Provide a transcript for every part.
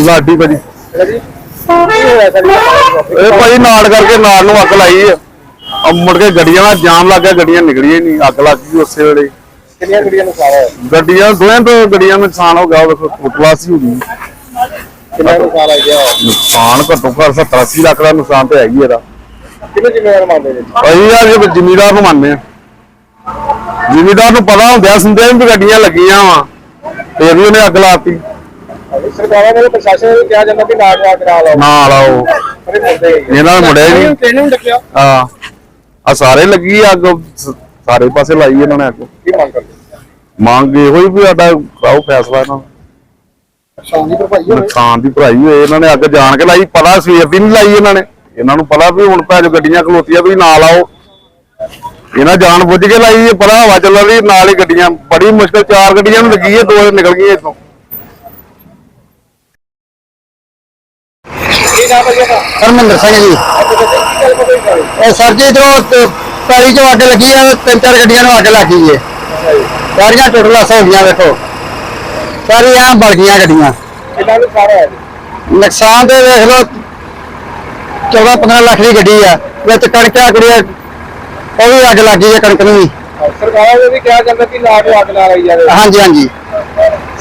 ਲਾਡੀ ਭਾਜੀ। ਇਹ ਭਾਜੀ ਨਾਲ ਕਰਕੇ ਨਾਲ ਨੂੰ ਅੱਗ ਲਾਈ ਆ। ਆ ਮੁੜ ਕੇ ਗੱਡੀਆਂ ਦਾ ਜਾਮ ਲੱਗ ਗਿਆ ਗੱਡੀਆਂ ਨਿਕਲੀਆਂ ਹੀ ਨਹੀਂ ਅੱਗ ਲੱਗ ਗਈ ਉਸੇ ਵੇਲੇ। ਕਿੰਨੀਆਂ ਗੱਡੀਆਂ ਨੂੰ ਸਾਰਾ ਗੱਡੀਆਂ ਦੋਵੇਂ ਤੋਂ ਗੱਡੀਆਂ ਨੂੰ ਨੁਕਸਾਨ ਹੋ ਗਿਆ ਦੇਖੋ ਫੁੱਟਵਾਸੀ ਹੋ ਗਈ। ਕਿੰਨਾ ਨੂੰ ਸਾਰਾ ਗਿਆ? ਨੁਕਸਾਨ ਘੱਟੋ ਘੱਟ 70 80 ਲੱਖ ਦਾ ਨੁਕਸਾਨ ਤੇ ਹੈਗੀ ਇਹਦਾ। ਕਿੰਨੇ ਜ਼ਿੰਮੇਵਾਰ ਮੰਨਦੇ ਨੇ? ਅਸੀਂ ਯਾਰ ਜੇ ਜ਼ਿਮੀਦਾਰ ਨੂੰ ਮੰਨਦੇ ਆ ਜ਼ਿਮੀਦਾਰ ਨੂੰ ਪਤਾ ਹੁੰਦਿਆ ਸੁਣਦੇ ਵੀ ਗੱਡੀਆਂ ਲੱਗੀਆਂ ਵਾ। ਫੇਰ ਵੀ ਉਹਨੇ ਅੱਗ ਲਾਤੀ। ਸਰਕਾਰਾਂ ਨੇ ਪ੍ਰਸ਼ਾਸਨ ਨੂੰ ਕਿਹਾ ਜਾਂਦਾ ਕਿ ਨਾ ਨਾ ਕਰਾ ਲਓ। ਨਾ ਲਾਓ ਪਰ ਇਹ ਮੁੱਦੇ ਇਹਨਾਂ ਨੇ ਮੁੜਿਆ ਹੀ ਨਹੀਂ। ਟ੍ਰੇਨਿੰਗ ਨੂੰ ਡੱਕਿਆ। ਆ ਆ ਸਾਰੇ ਲੱਗੀ ਆ ਅੱਗ। ਸਾਰੇ ਪਾਸੇ ਲਾਈ ਇਹਨਾਂ ਨੇ ਅੱਗ। ਕੀ ਮੰਗ ਕਰਦੇ? ਮੰਗ ਇਹੋ ਹੀ ਵੀ ਸਾਡਾ ਕਰਾਓ ਫੈਸਲਾ ਇਹਨਾਂ ਨੁਕਸਾਨ ਦੀ ਭਰਾਈ ਹੋਏ ਇਹਨਾਂ ਨੇ ਅੱਗ ਜਾਣ ਕੇ ਲਾਈ। ਪਤਾ ਸਵੇਰ ਦੀ ਨਹੀਂ ਲਾਈ ਇਹਨਾਂ ਨੇ। ਇਹਨਾਂ ਨੂੰ ਪਤਾ ਵੀ ਹੁਣ ਭੈਜ ਗੱਡੀਆਂ ਖਲੋਤੀਆਂ ਤੁਸੀਂ ਨਾ ਲਾਓ ਇਹਨਾਂ ਜਾਣ ਬੁੱਝ ਕੇ ਲਾਈ ਇਹ ਪਤਾ ਹਵਾ ਚੱਲ ਰਹੀ ਨਾਲ ਹੀ ਗੱਡੀਆਂ ਬੜੀ ਮੁਸ਼ਕਲ ਚਾਰ ਗੱਡੀਆਂ ਨੂੰ ਲੱਗੀ ਹੈ ਦੋ ਨਿਕਲ ਗਈਆਂ ਇੱਥੋਂ। ਹੈ ਜੀ ਹਰਮਿੰਦਰ ਸਿੰਘ ਜੀ। ਹੀ ਇਹ ਸਰ ਜੀ ਜਦੋਂ ਪੈਲੀ ਚੋਂ ਅੱਗ ਲੱਗੀ ਆ ਤਿੰਨ ਚਾਰ ਗੱਡੀਆਂ ਨੂੰ ਅੱਗ ਲੱਗੀ ਏ। ਸਾਰੀਆਂ ਟੁੱਟ ਲੱਸ ਹੋ ਗਈਆਂ ਵੇਖੋ। ਸਾਰੀਆਂ ਬਲ ਗਈਆਂ ਗੱਡੀਆਂ। ਕਿੰਨਾ ਨੂੰ ਸਾਰਾ ਹੈ ਨੁਕਸਾਨ ਤੇ ਵੇਖ ਲਓ 14 15 ਲੱਖ ਦੀ ਗੱਡੀ ਆ ਵਿੱਚ ਕਣਕ ਆ ਕੁੜੀ ਉਹ ਵੀ ਅੱਗ ਲੱਗੀ ਹੈ ਕਣਕ ਨੂੰ ਵੀ। ਸਰਕਾਰਾਂ ਨੇ ਵੀ ਕਿਹਾ ਜਾਂਦਾ ਕਿ ਨਾ ਨੂੰ ਅੱਗ ਨਾ ਲਾਈ ਜਾਵੇ। ਹਾਂਜੀ ਹਾਂਜੀ।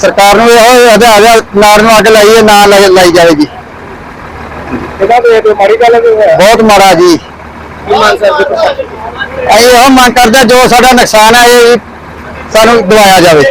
ਸਰਕਾਰ ਨੂੰ ਇਹੋ ਹਦਾਇਤ ਆ ਨਾੜ ਨੂੰ ਅੱਗ ਲਾਈ ਹੈ ਨਾ ਲਾਈ ਲਾਈ ਜਾਵੇਗੀ। ਇਹਦਾ ਤੇ ਇਹ ਮਾੜੀ ਗੱਲ ਹੈ ਕਿ ਹੋਇਆ। ਬਹੁਤ ਮਾੜਾ ਜੀ। ਕੀ ਮੰਗ ਕਰਦੇ ਪ੍ਰਸ਼ਾਸਨ ਅਸੀਂ ਇਹੋ ਮੰਗ ਕਰਦੇ ਹਾਂ, ਜੋ ਸਾਡਾ ਨੁਕਸਾਨ ਹੈ ਇਹ ਸਾਨੂੰ ਦਵਾਇਆ ਜਾਵੇ।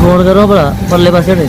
ਫੋਨ ਕਰੋ ਭਲਾ ਪਰਲੇ ਪਾਸੇ ਦੇ